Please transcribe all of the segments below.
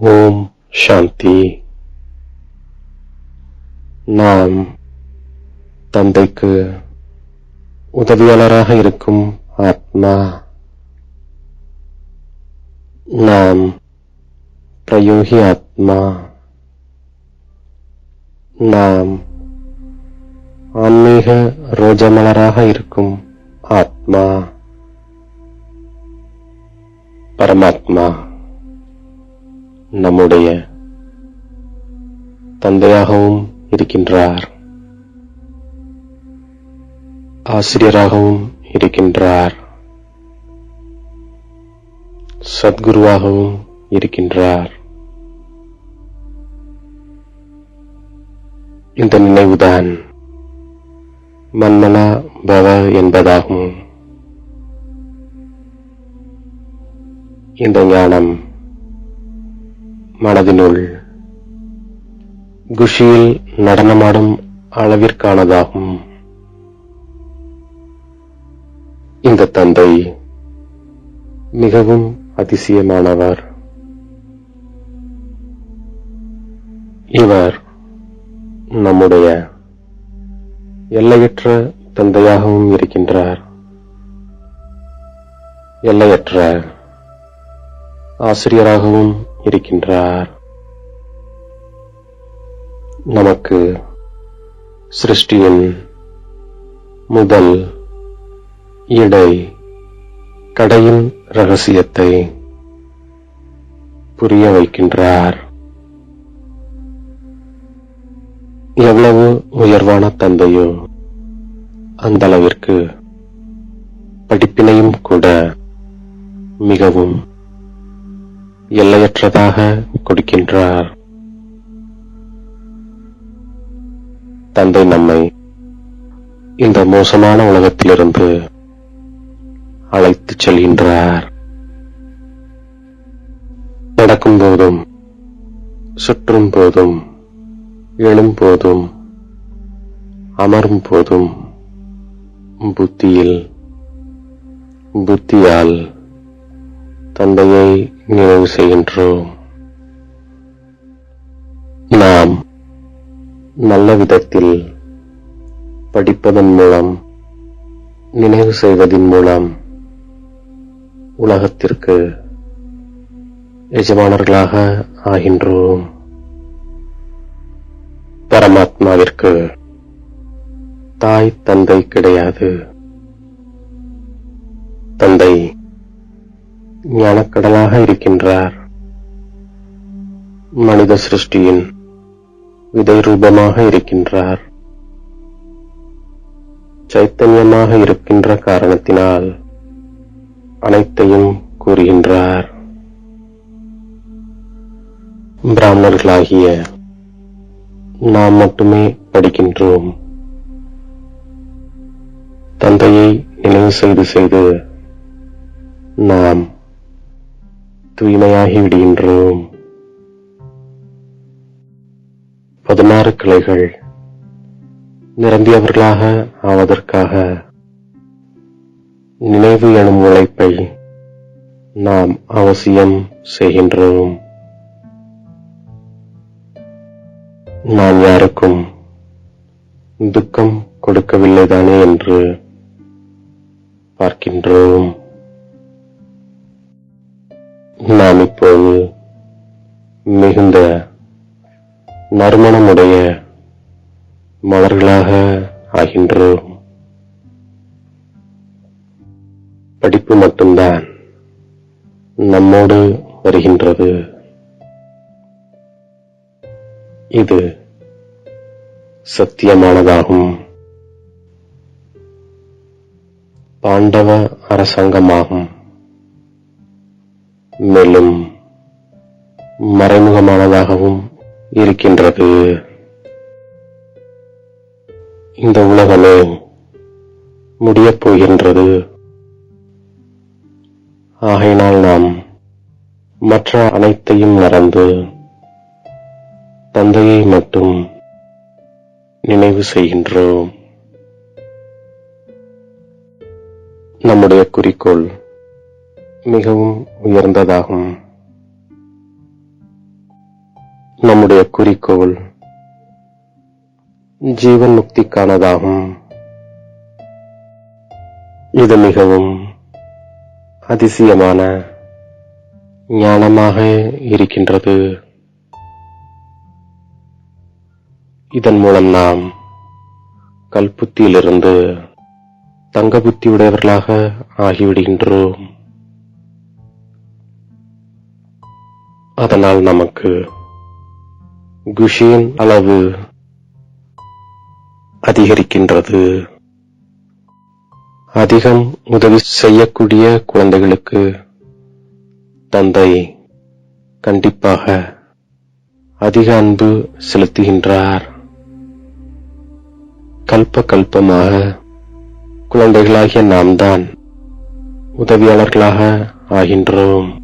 ஓம் சாந்தி. நாம் தந்தைக்கு உதவியாளராக இருக்கும் ஆத்மா. நாம் பிரயோகி ஆத்மா. நாம் ஆன்மீக ரோஜமலராக இருக்கும் ஆத்மா. பரமாத்மா. நம்முடைய தந்தையாகவும் இருக்கின்றார். ஆசிரியராகவும் இருக்கின்றார். சத்குருவாகவும் இருக்கின்றார். இந்த நினைவுதான் மன்மனா பவ என்பதாகும். இந்த ஞானம் மனதினுள் குஷியில் நடனமாடும் அளவிற்கானதாகும். இந்த தந்தை மிகவும் அதிசயமானவர். இவர் நம்முடைய எல்லையற்ற தந்தையாகவும் இருக்கின்றார். எல்லையற்ற ஆசிரியராகவும் இருக்கின்றார். நமக்கு சிருஷ்டியின் முதல் இடை கடையின் ரகசியத்தை புரிய வைக்கின்றார். எவ்வளவு உயர்வான தந்தையோ அந்த அளவிற்கு படிப்பினையும் கூட மிகவும் எல்லையற்றதாக கொடுக்கின்றார். தந்தை நம்மை இந்த மோசமான உலகத்திலிருந்து அழைத்துச் செல்கின்றார். நடக்கும் போதும் சுற்றும் போதும் எழும் போதும் அமரும் போதும் புத்தியில் புத்தியால் தந்தையை நினைவு செய்கின்றோம். நாம் நல்ல விதத்தில் படிப்பதன் மூலம் நினைவு செய்வதன் மூலம் உலகத்திற்கு எஜமானர்களாக ஆகின்றோம். பரமாத்மாவிற்கு தாய் தந்தை கிடையாது. தந்தை ஞானக்கடலாக இருக்கின்றார். மனித சிருஷ்டியின் விதை ரூபமாக இருக்கின்றார். சைத்தன்யமாக இருக்கின்ற காரணத்தினால் அனைத்தையும் கூறுகின்றார். பிராமணர்களாகிய நாம் மட்டுமே படிக்கின்றோம். தந்தையை நினைவு செய்து செய்து நாம் தூய்மையாகி விடுகின்றோம். பதினாறு கிளைகள் நிரம்பியவர்களாக ஆவதற்காக நினைவு எனும் உழைப்பை நாம் அவசியம் செய்கின்றோம். நான் யாருக்கும் துக்கம் கொடுக்கவில்லைதானே என்று பார்க்கின்றோம். நாம் இப்போது மிகுந்த நறுமணமுடைய மலர்களாக ஆகின்றோம். படிப்பு மட்டும்தான் நம்மோடு வருகின்றது. இது சத்தியமானதாகும். பாண்டவ அரசாங்கமாகும். மேலும் மறைமுகமானதாகவும் இருக்கின்றது. இந்த உலகமே முடியப் போகின்றது. ஆகையினால் நாம் மற்ற அனைத்தையும் மறந்து தந்தையை மட்டும் நினைவு செய்கின்றோம். நம்முடைய குறிக்கோள் மிகவும் உயர்ந்ததாகும். நம்முடைய குறிக்கோள் ஜீவன் முக்திக்கானதாகும் இது மிகவும் அதிசயமான ஞானமாக இருக்கின்றது. இதன் மூலம் நாம் கல்புத்தியிலிருந்து தங்க புத்தி உடையவர்களாக ஆகிவிடுகின்றோம். அதனால் நமக்கு குஷியின் அளவு அதிகரிக்கின்றது. அதிகம் உதவி செய்யக்கூடிய குழந்தைகளுக்கு தந்தை கண்டிப்பாக அதிக அன்பு செலுத்துகின்றார். கல்ப கல்பமாக குழந்தைகளாகிய நாம் தான் உதவியாளர்களாக ஆகின்றோம்.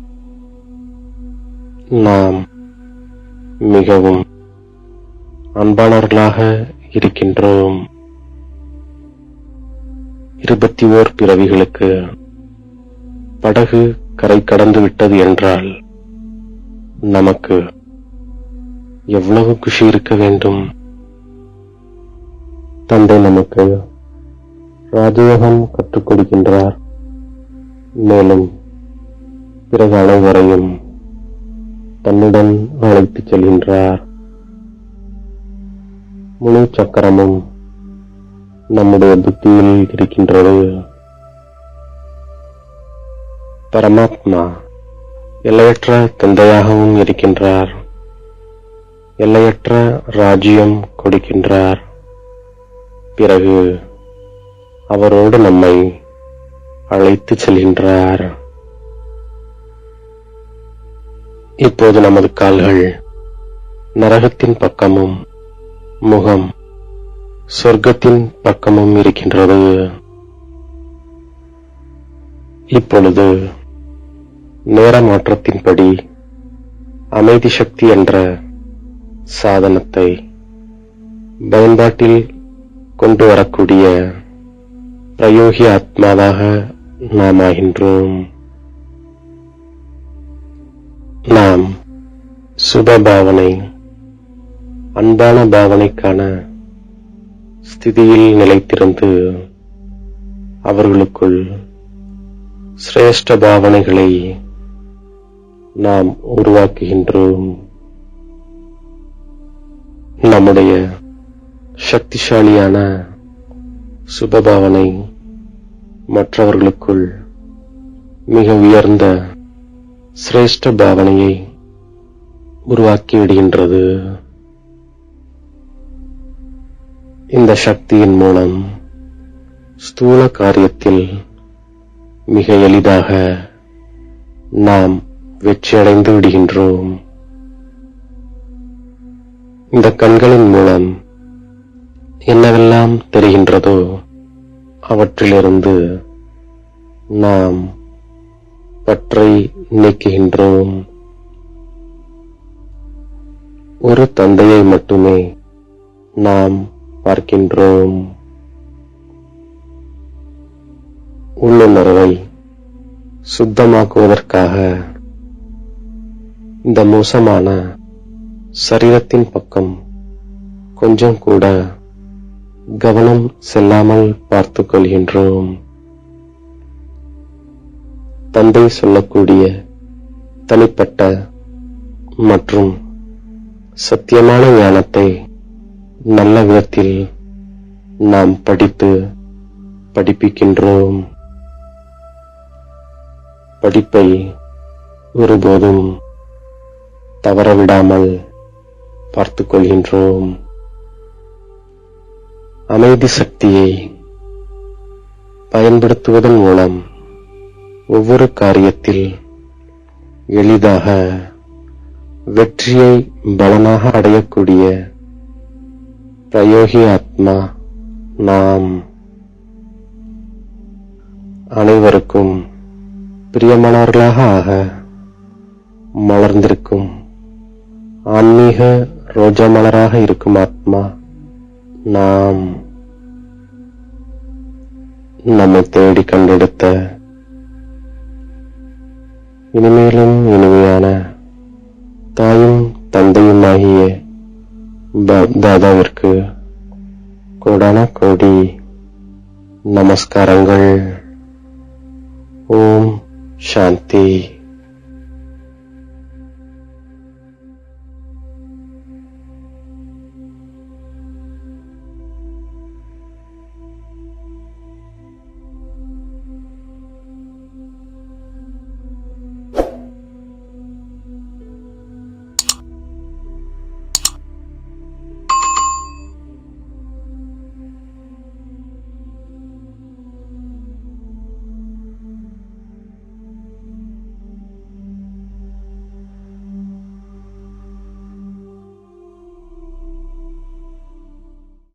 நாம் மிகவும் அன்பாளர்களாக இருக்கின்றோம். இருபத்தி ஓர் பிறவிகளுக்கு படகு கரை கடந்து விட்டது என்றால் நமக்கு எவ்வளவு குஷி இருக்க வேண்டும்? தந்தை நமக்கு ராஜயோகம் கற்றுக் கொடுக்கின்றார். மேலும் பிறகு அனைவரையும் தன்னுடன் அழைத்துச் செல்கின்றார். முழு சக்கரமும் நம்முடைய புத்தியில் இருக்கின்றது. பரமாத்மா எல்லையற்ற தந்தையாகவும் இருக்கின்றார். எல்லையற்ற ராஜ்யம் கொடுக்கின்றார். பிறகு அவரோடு நம்மை அழைத்து செல்கின்றார். இப்போது நமது கால்கள் நரகத்தின் பக்கமும் முகம் சொர்க்கத்தின் பக்கமும் இருக்கின்றது. இப்பொழுது நேர மாற்றத்தின்படி அமைதி சக்தி என்ற சாதனத்தை பயன்பாட்டில் கொண்டு வரக்கூடிய பிரயோகி ஆத்மாவாக நாம் ஆகின்றோம் சுப பாவனை அன்பான பாவனைக்கான ஸ்திதியில் நிலைத்திருந்து அவர்களுக்குள் சிரேஷ்ட பாவனைகளை நாம் உருவாக்குகின்றோம். நம்முடைய சக்திசாலியான சுபபாவனை மற்றவர்களுக்குள் மிக உயர்ந்த சிரேஷ்ட பாவனையை உருவாக்கி விடுகின்றது இந்த சக்தியின் மூலம் ஸ்தூல காரியத்தில் மிக எளிதாக நாம் வெற்றியடைந்து விடுகின்றோம். இந்த கண்களின் மூலம் என்னவெல்லாம் தெரிகின்றதோ அவற்றிலிருந்து நாம் பற்றை நீக்குகின்றோம். ஒரு தந்தையை மட்டுமே நாம் பார்க்கின்றோம். உள்ளுணர்வை சுத்தமாக்குவதற்காக இந்த மோசமான சரீரத்தின் பக்கம் கொஞ்சம் கூட கவனம் செல்லாமல் பார்த்துக் கொள்கின்றோம். தந்தை சொல்லக்கூடிய தனிப்பட்ட மற்றும் சத்தியமான ஞானத்தை நல்ல விதத்தில் நாம் படித்து படிப்பிக்கின்றோம். படிப்பை ஒருபோதும் தவறவிடாமல் பார்த்து கொள்கின்றோம். அமைதி சக்தியை பயன்படுத்துவதன் மூலம் ஒவ்வொரு காரியத்தில் எளிதாக வெற்றியை பலனாக அடையக்கூடிய பிரயோகி ஆத்மா நாம். அனைவருக்கும் பிரியமானவர்களாக ஆக மலர்ந்திருக்கும் ஆன்மீக ரோஜா மலராக இருக்கும் ஆத்மா நாம். நம்மை தேடி கண்டெடுத்த இனிமேலும் இனிமையான தாயும் தந்தையுமாகிய தாதாவிற்கு கோடான கோடி நமஸ்காரங்கள். ஓம் சாந்தி.